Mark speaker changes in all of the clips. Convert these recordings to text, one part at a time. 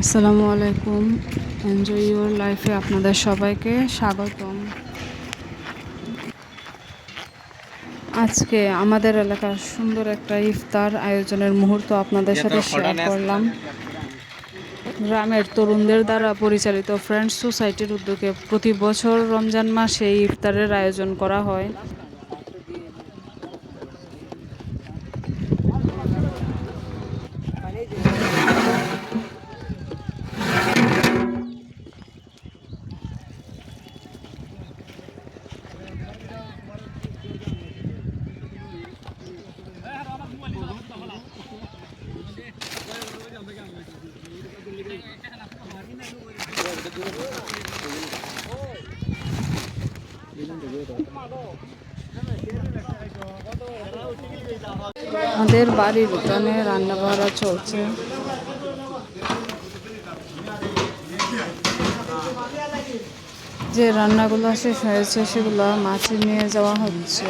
Speaker 1: আসসালামু আলাইকুম। Enjoy your লাইফে আপনাদের সবাইকে স্বাগতম। আজকে আমাদের এলাকার সুন্দর একটা ইফতার আয়োজনের মুহূর্ত আপনাদের সাথে শেয়ার করলাম। গ্রামের তরুণদের দ্বারা পরিচালিত ফ্রেন্ডস সোসাইটির উদ্যোগে প্রতি বছর রমজান মাসে ইফতারের আয়োজন করা হয়। আমাদের বাড়ির উঠানে রান্না বাড়া চলছে। যে রান্নাগুলো শেষ হয়েছে, সেগুলো মাছে নিয়ে যাওয়া হচ্ছে।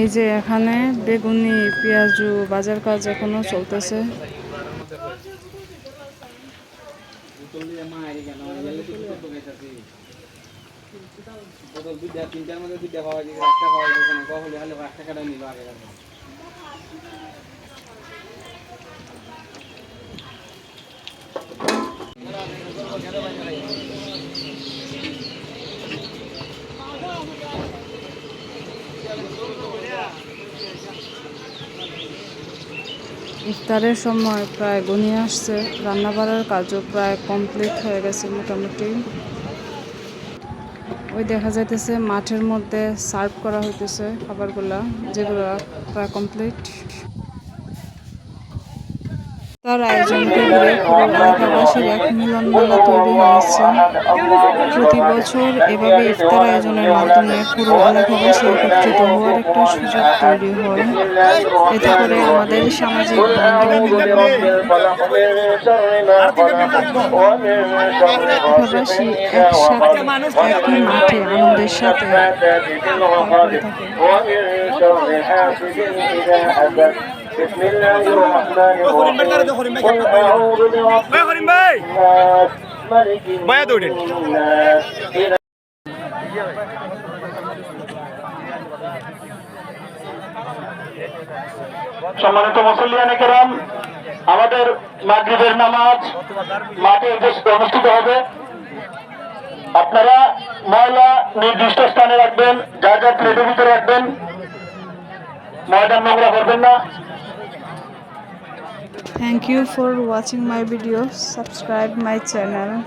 Speaker 1: এই যে এখানে বেগুনি, পেঁয়াজু বাজার কাজ এখনও চলতেছে।
Speaker 2: তিনটার মধ্যে দুইটা পাওয়া যায় একটা পাওয়া যাচ্ছে না কহলে হলে এক টাকাটা নিল আগে।
Speaker 1: ইফতারের সময় প্রায় গুনিয়ে আসছে। রান্না বাড়ার কাজও প্রায় কমপ্লিট হয়ে গেছে মোটামুটি। ওই দেখা যাইতেছে মাঠের মধ্যে সার্ভ করা হইতেছে খাবারগুলা, যেগুলো প্রায় কমপ্লিট। তার আয়োজনকে ঘিরে পুরো এলাকাবাসীর এক মিলন মেলা তৈরি হয়েছে প্রতি বছর এভাবে ইফতার আয়োজনের মাধ্যমে পুরো এলাকাবাসী একত্রিত হওয়ার একটা সুযোগ তৈরি হয়। এতে করে আমাদের সামাজিক বন্ধন এলাকাবাসী একসাথে, একই মাঠে আনন্দের সাথে থাকে।
Speaker 3: হরিম সম্মানিত মুসলিয়ানে কেরাম আমাদের মাগরিবের নামাজ মাঠে অনুষ্ঠিত হবে। আপনারা ময়লা নির্দিষ্ট স্থানে রাখবেন, যা যা প্লেটের ভিতরে রাখবেন, ময়দান নোংরা করবেন না।
Speaker 1: Thank you for watching my video. Subscribe my channel.